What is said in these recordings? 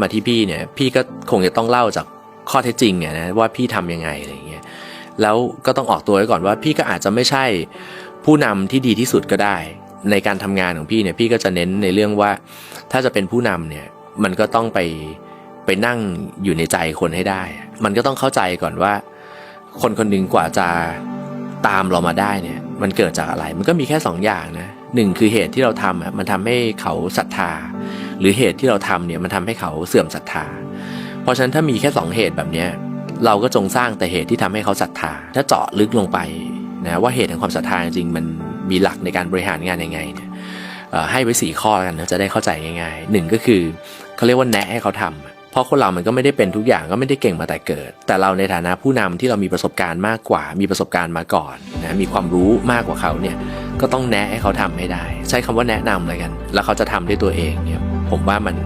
มาที่พี่เนี่ย พี่ก็คงจะต้องเล่าจากข้อเท็จจริงเนี่ยนะว่าพี่ทำยังไงอะไรเงี้ยแล้วก็ต้องออกตัวไว้ก่อนว่าพี่ก็อาจจะไม่ใช่ผู้นำที่ดีที่สุดก็ได้ ในการทำงานของพี่เนี่ยพี่ก็จะเน้นในเรื่องว่า ถ้าจะเป็นผู้นำเนี่ยมันก็ต้องไปไปนั่งอยู่ในใจคนให้ได้ มันก็ต้องเข้าใจก่อนว่า คนคนหนึ่งกว่าจะตามเรามาได้เนี่ย มันเกิดจากอะไร มันก็มีแค่สองอย่างนะหนึ่งคือเหตุที่เราทำอะมันทำให้เขาศรัทธา หรือเหตุที่เราทำเนี่ยมันทำให้เขาเสื่อมศรัทธา เพราะฉะนั้นถ้ามีแค่สองเหตุแบบนี้เราก็จงสร้างแต่เหตุที่ทำให้เขาศรัทธา ถ้าเจาะลึกลงไปนะว่าเหตุแห่งความศรัทธาจริงมันมีหลักในการบริหารงานยังไงเนี่ยให้ไว้สี่ข้อกันนะจะได้เข้าใจง่ายๆหนึ่งก็คือเขาเรียกว่าแนะให้เขาทำเพราะคนเรามันก็ไม่ได้เป็นทุกอย่างก็ไม่ได้เก่งมาแต่เกิด แต่เราในฐานะผู้นำที่เรามีประสบการณ์มากกว่า มีประสบการณ์มาก่อนนะมีความรู้มากกว่าเขาเนี่ยก็ต้องแนะให้เขาทำให้ได้ ใช้คำว่าแนะนำเลยกัน แล้วเขาจะทำด้วยตัวเองเนี่ย ผมว่ามัน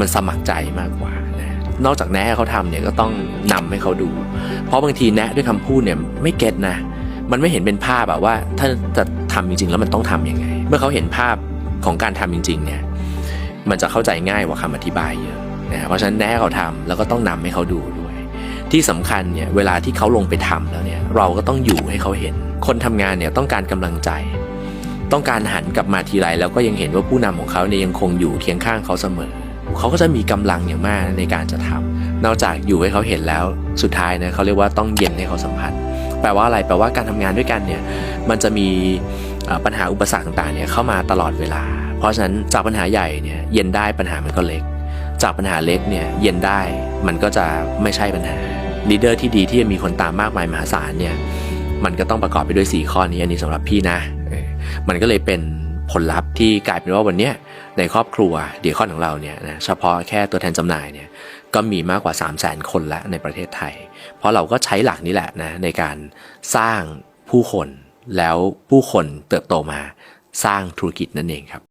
มันสมัครใจมากกว่านะนอกจากแนะให้เขาทำเนี่ยก็ต้องนำให้เขาดู เพราะบางทีแนะด้วยคำพูดเนี่ยไม่เก็ตนะ มันไม่เห็นเป็นภาพแบบว่าถ้าจะทำจริงๆ แล้วมันต้องทำยังไง เมื่อเขาเห็นภาพของการทำจริง ๆ เนี่ย มันจะเข้าใจง่ายกว่าคำอธิบายเยอะนะเพราะฉะนั้นแนะเขาทำแล้วก็ต้องนำให้เขาดูด้วย ที่สำคัญเนี่ยเวลาที่เขาลงไปทำแล้วเนี่ยเราก็ต้องอยู่ให้เขาเห็น คนทำงานเนี่ยต้องการกำลังใจ ต้องการหันกลับมาทีไรแล้วก็ยังเห็นว่าผู้นำของเขาเนี่ยยังคงอยู่เคียงข้างเขาเสมอ เขาก็จะมีกำลังอย่างมากในการจะทำนอกจากอยู่ให้เขาเห็นแล้วสุดท้ายนะเขาเรียกว่าต้องเย็นให้เขาสัมผัสแปลว่าอะไรแปลว่าการทำงานด้วยกันเนี่ยมันจะมีปัญหาอุปสรรคต่างๆเนี่ยเข้ามาตลอดเวลา เพราะฉะนั้นจากปัญหาใหญ่เนี่ยเย็นได้ปัญหามันก็เล็ก จากปัญหาเล็กเนี่ยเย็นได้มันก็จะไม่ใช่ปัญหาลีดเดอร์ที่ดีที่จะมีคนตามมากมายมหาศาลเนี่ยมันก็ต้องประกอบไปด้วย 4 ข้อนี้อันนี้สำหรับพี่นะเมันก็เลยเป็นผลลัพธ์ที่กลายเป็นว่าวันนี้ในครอบครัวเดียคอนของเราเนี่ยนะเฉพาะแค่ตัวแทนจำหน่ายเนี่ยก็มีมากกว่า 3 0 0 0 0 0คนแล้วในประเทศไทย เพราะเราก็ใช้หลักนี้แหละนะในการสร้างผู้คนแล้วผู้คนเติบโตมาสร้างธุรกิจนั่นเองครับ